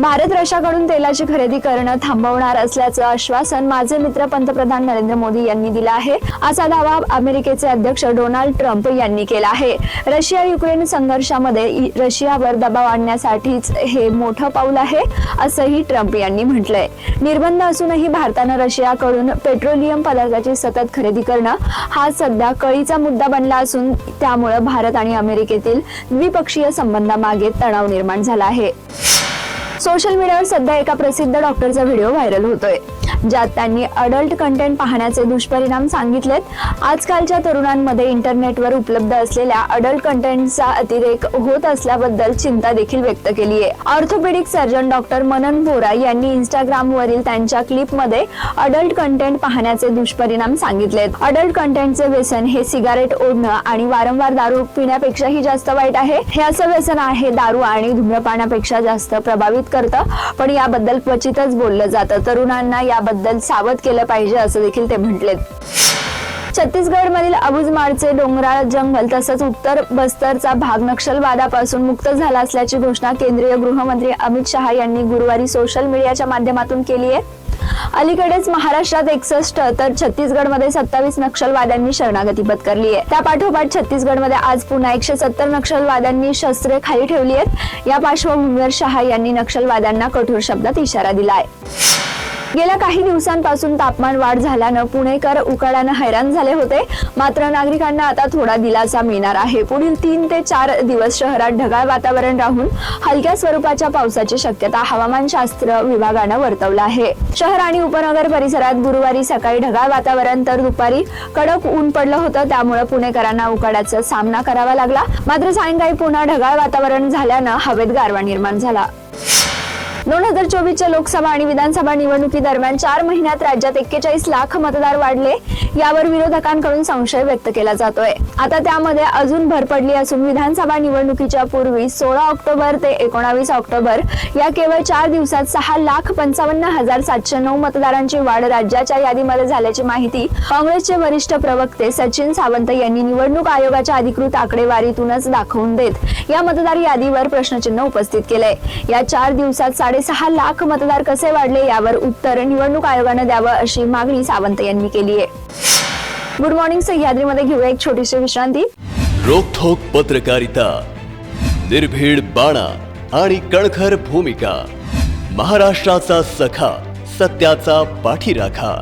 भारत रशियाकडून तेलाची खरेदी करणं थांबवणार असल्याचं आश्वासन माझे मित्र पंतप्रधान नरेंद्र मोदी यांनी दिलं आहे. असा दावा अमेरिकेचे अध्यक्ष डोनाल्ड ट्रम्प यांनी केला आहे. रशिया युक्रेन संघर्षामध्ये रशियावर दबाव आणण्यासाठीच हे मोठं पाऊल आहे असंही ट्रम्प यांनी म्हटलंय. निर्बंध असूनही भारतानं रशियाकडून पेट्रोलियम पदार्थाची सतत खरेदी करणं हा सध्या कळीचा मुद्दा बनला असून त्यामुळे भारत आणि अमेरिकेतील द्विपक्षीय संबंधामागे तणाव निर्माण झाला आहे. सोशल मीडियावर सध्या एका प्रसिद्ध डॉक्टरचा व्हिडिओ व्हायरल होतोय. ज्यात त्यांनी अडल्ट कंटेंट पाहण्याचे दुष्परिणाम सांगितलेत. आजकालच्या तरुणांमध्ये इंटरनेटवर उपलब्ध असलेल्या अडल्ट कंटेंटचा अतिरेक होत असल्याबद्दल चिंता देखील व्यक्त केली आहे ऑर्थोपेडिक सर्जन डॉक्टर मनन बोरा यांनी इंस्टाग्रामवरील त्यांच्या क्लिपमध्ये अडल्ट कंटेंट पाहण्याचे दुष्परिणाम सांगितलेत. अडल्ट कंटेंटचे व्यसन हे सिगारेट ओढणं आणि वारंवार दारू पिण्यापेक्षाही जास्त वाईट आहे. हे असं व्यसन आहे दारू आणि धूम्रपानापेक्षा जास्त प्रभावित करतं. पण याबद्दल क्वचितच बोललं जातं. तरुणांना या याबद्दल सावध केलं पाहिजे असं देखील ते म्हटलेत. छत्तीसगडमधील अबुजमाडचे डोंगराळ जंगल तसंच उत्तर बस्तरचा भाग नक्षलवादापासून मुक्त झाला असल्याची घोषणा केंद्रीय गृहमंत्री अमित शहा यांनी गुरुवारी सोशल मीडियाच्या माध्यमातून केली आहे. अलीकडेच महाराष्ट्रात एकसष्ट तर छत्तीसगडमध्ये सत्तावीस नक्षलवाद्यांनी शरणागती पत्करली आहे. त्या पाठोपाठ छत्तीसगडमध्ये आज पुन्हा एकशे सत्तर नक्षलवाद्यांनी शस्त्रे खाली ठेवली आहेत. या पार्श्वभूमीवर शहा यांनी नक्षलवाद्यांना कठोर शब्दात इशारा दिला आहे. गेल्या काही दिवसांपासून तापमान वाढ झाल्यानं पुणेकर उकाड्यानं हैराण झाले होते. मात्र नागरिकांना आता थोडा दिलासा मिळणार आहे. पुढील तीन ते चार दिवस शहरात ढगाळ वातावरण राहून हलक्या स्वरूपाच्या पावसाची शक्यता हवामानशास्त्र विभागानं वर्तवलं आहे. शहर आणि उपनगर परिसरात गुरुवारी सकाळी ढगाळ वातावरण तर दुपारी कडक ऊन पडलं होतं. त्यामुळे पुणेकरांना उकाड्याचा सामना करावा लागला. मात्र सायंकाळी पुन्हा ढगाळ वातावरण झाल्यानं हवेत गारवा निर्माण झाला. दोन हजार चोवीसच्या लोकसभा आणि विधानसभा निवडणुकी दरम्यान चार महिन्यात राज्यात एक्केचाळीस लाख मतदार वाढले. यावर विरोधकांकडून संशय व्यक्त केला जातोय. आता त्यामध्ये अजून भर पडली असून विधानसभा निवडणुकीच्या पूर्वी सोळा ऑक्टोबर ते एकोणावीस ऑक्टोबर या केवळ चार दिवसात सहा लाख पंचावन्न हजार सातशे नऊ मतदारांची वाढ राज्याच्या यादीमध्ये झाल्याची माहिती काँग्रेसचे वरिष्ठ प्रवक्ते सचिन सावंत यांनी निवडणूक आयोगाच्या अधिकृत आकडेवारीतूनच दाखवून देत या मतदार यादीवर प्रश्नचिन्ह उपस्थित केलंय. या चार दिवसात साडे साडेसहा लाख मतदार कसे वाढले यावर उत्तर निवडणूक आयोगानं द्यावं अशी मागणी सावंत यांनी केली आहे. गुड मॉर्निंग सह्याद्रीमध्ये घेऊया एक छोटीशी विश्रांती. रोखोक पत्रकारिता निर्भीड बाणा आणि कणखर भूमिका महाराष्ट्राचा सखा सत्याचा पाठीराखा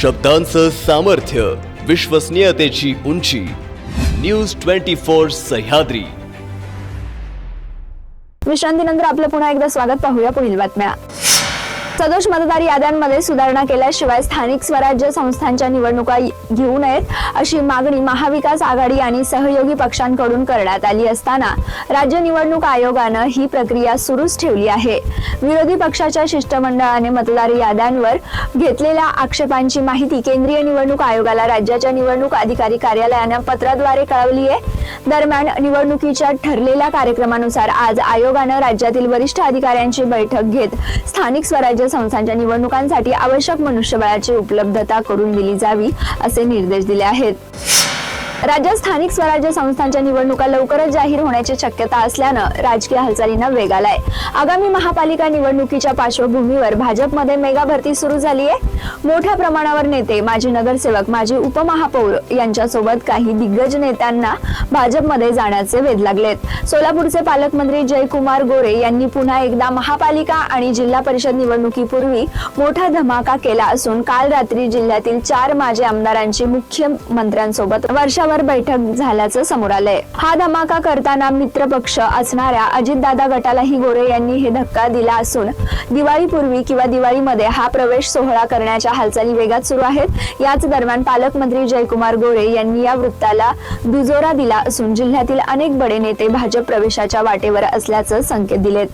शब्दांचं सामर्थ्य विश्वसनीयतेची उंची. News twenty four Sahyadri. विश्रांतीनंतर आपलं पुन्हा एकदा स्वागत पाहूया पुढील बातम्या. सदोष मतदार याद्यांमध्ये सुधारणा केल्याशिवाय स्थानिक स्वराज्य संस्थांच्या निवडणुका घेऊ नयेत अशी मागणी महाविकास आघाडी आणि सहयोगी पक्षांकडून करण्यात आली असताना राज्य निवडणूक आयोगानं ही प्रक्रिया सुरूच ठेवली आहे. विरोधी पक्षाच्या शिष्टमंडळाने मतदार याद्यांवर घेतलेल्या आक्षेपांची माहिती केंद्रीय निवडणूक आयोगाला राज्याच्या निवडणूक अधिकारी कार्यालयानं पत्राद्वारे कळवली आहे. दरम्यान निवडणुकीच्या ठरलेल्या कार्यक्रमानुसार आज आयोगानं राज्यातील वरिष्ठ अधिकाऱ्यांची बैठक घेत स्थानिक स्वराज्य संस्थांच्या निवडणुकांसाठी आवश्यक मनुष्यबळाची उपलब्धता करून दिली जावी असे निर्देश दिले आहेत. राज्यात स्थानिक स्वराज्य संस्थांच्या निवडणुका लवकरच जाहीर होण्याची शक्यता असल्यानं राजकीय हालचालींना वेग आलाय. आगामी महापालिका निवडणुकीच्या पार्श्वभूमीवर भाजपमध्ये मेगा भरती सुरू झाली आहे मोठ्या प्रमाणावर नेते माजी नगरसेवक माजी उपमहापौर यांच्यासोबत काही दिग्गज नेत्यांना भाजपमध्ये जाण्याचे वेध लागलेत. सोलापूरचे पालकमंत्री जयकुमार गोरे यांनी पुन्हा एकदा महापालिका आणि जिल्हा परिषद निवडणुकीपूर्वी मोठा धमाका केला असून काल रात्री जिल्ह्यातील चार माजी आमदारांची मुख्यमंत्र्यांसोबत वर्षा मुद्द्यावर बैठक झाल्याचं समोर आलंय. हा धमाका करताना मित्रपक्ष असणाऱ्या अजितदादा गटालाही गोरे यांनी हे धक्का दिला असून दिवाळीपूर्वी किंवा दिवाळीमध्ये हा प्रवेश सोहळा करण्याच्या हालचाली वेगात सुरू आहेत. याच दरम्यान पालकमंत्री जयकुमार गोरे यांनी या वृत्ताला दुजोरा दिला असून जिल्ह्यातील अनेक बडे नेते भाजप प्रवेशाच्या वाटेवर असल्याचं संकेत दिलेत.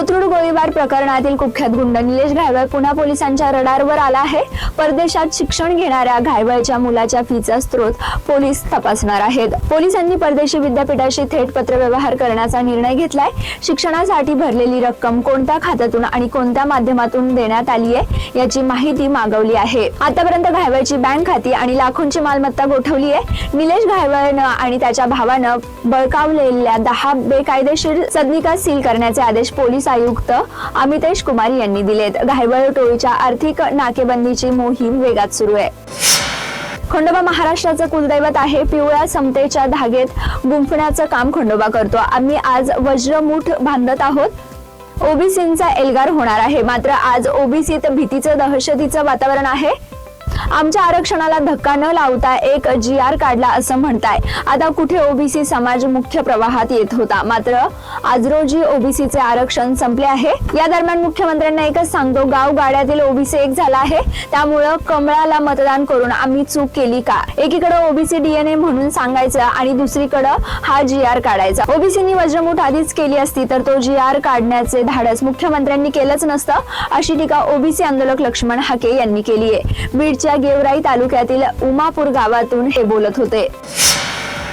कोथरूड गोळीबार प्रकरणातील कुख्यात गुंड निलेश घायवळ पुन्हा पोलिसांच्या रडारवर आला आहे. परदेशात शिक्षण घेणाऱ्या घायवळच्या मुलाच्या फीचा स्रोत पोलीस तपासणार आहेत. पोलिसांनी परदेशी विद्यापीठाशी थेट पत्रव्यवहार करण्याचा निर्णय घेतलाय. शिक्षणासाठी भरलेली रक्कम कोणत्या खात्यातून आणि कोणत्या माध्यमातून देण्यात आली आहे याची माहिती मागवली आहे. आतापर्यंत घायवळची बँक खाती आणि लाखोंची मालमत्ता गोठवली आहे. निलेश घायवळनं आणि त्याच्या भावानं बळकावलेल्या दहा बेकायदेशीर सदनिका सील करण्याचे आदेश पोलीस आयुक्त अमितेश कुमार यांनी दिलेत. घायवळ टोळीच्या आर्थिक नाकेबंदीची मोहीम वेगात सुरू आहे. खंडोबा महाराष्ट्राचं कुलदैवत आहे. पिवळ्या समतेच्या धागेत गुंफण्याचं काम खंडोबा करतो. आम्ही आज वज्रमूठ बांधत आहोत. ओबीसींचा एल्गार होणार आहे. मात्र आज ओबीसीत भीतीचं दहशतीचं वातावरण आहे. आमच्या आरक्षणाला धक्का न लावता एक जी आर काढला असं म्हणताय. आता कुठे ओबीसी समाज मुख्य प्रवाहात येत होता? मात्र आज रोजी ओबीसीचे आरक्षण संपले आहे. या दरम्यान मुख्यमंत्र्यांना एकच सांगतो गाव गाड्यातील ओबीसी एक झाला आहे. त्यामुळं कमळाला मतदान करून आम्ही चूक केली का? एकीकडे ओबीसी डीएनए म्हणून सांगायचं आणि दुसरीकडं हा जी आर काढायचा. ओबीसीनी वज्रमूठ आधीच केली असती तर तो जी आर काढण्याचे धाडस मुख्यमंत्र्यांनी केलंच नसतं अशी टीका ओबीसी आंदोलक लक्ष्मण हाके यांनी केली आहे बीडच्या गेवराई तालुक्यातील उमापूर गावातून हे बोलत होते.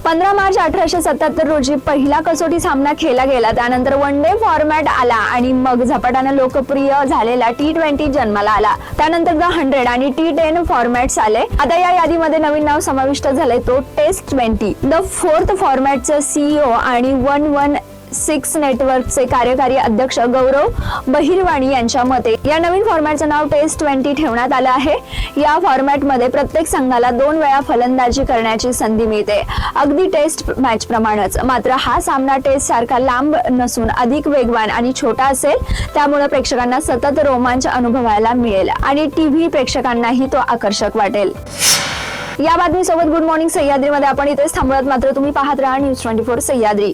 पंधरा मार्च अठराशे सत्याहत्तर रोजी पहिला कसोटी सामना खेळला गेला. त्यानंतर वन डे फॉर्मॅट आला आणि मग झपाट्यानं लोकप्रिय झालेला टी ट्वेंटी जन्माला आला. त्यानंतर द हंड्रेड आणि टी टेन फॉर्मॅट्स आले. आता या यादीमध्ये नवीन नाव समाविष्ट झालंय तो टेस्ट ट्वेंटी द फोर्थ फॉर्मॅटचं सीईओ आणि वन वन सिक्स नेटवर्कचे कार्यकारी अध्यक्ष गौरव बहिरवाणी यांच्या मते या नवीन फॉर्मॅटचं नाव टेस्ट ट्वेंटी ठेवण्यात आलं आहे. या फॉर्मॅटमध्ये प्रत्येक संघाला दोन वेळा फलंदाजी करण्याची संधी मिळते. अगदी टेस्ट मॅच प्रमाणेच. मात्र हा सामना टेस्ट सारखा लांब नसून अधिक वेगवान आणि छोटा असेल त्यामुळे प्रेक्षकांना सतत रोमांच अनुभवायला मिळेल आणि टीव्ही प्रेक्षकांनाही तो आकर्षक वाटेल. या बातमीसोबत गुड मॉर्निंग सह्याद्रीमध्ये आपण इथेच थांबवत मात्र तुम्ही पाहत राहा न्यूज ट्वेंटी फोर सह्याद्री.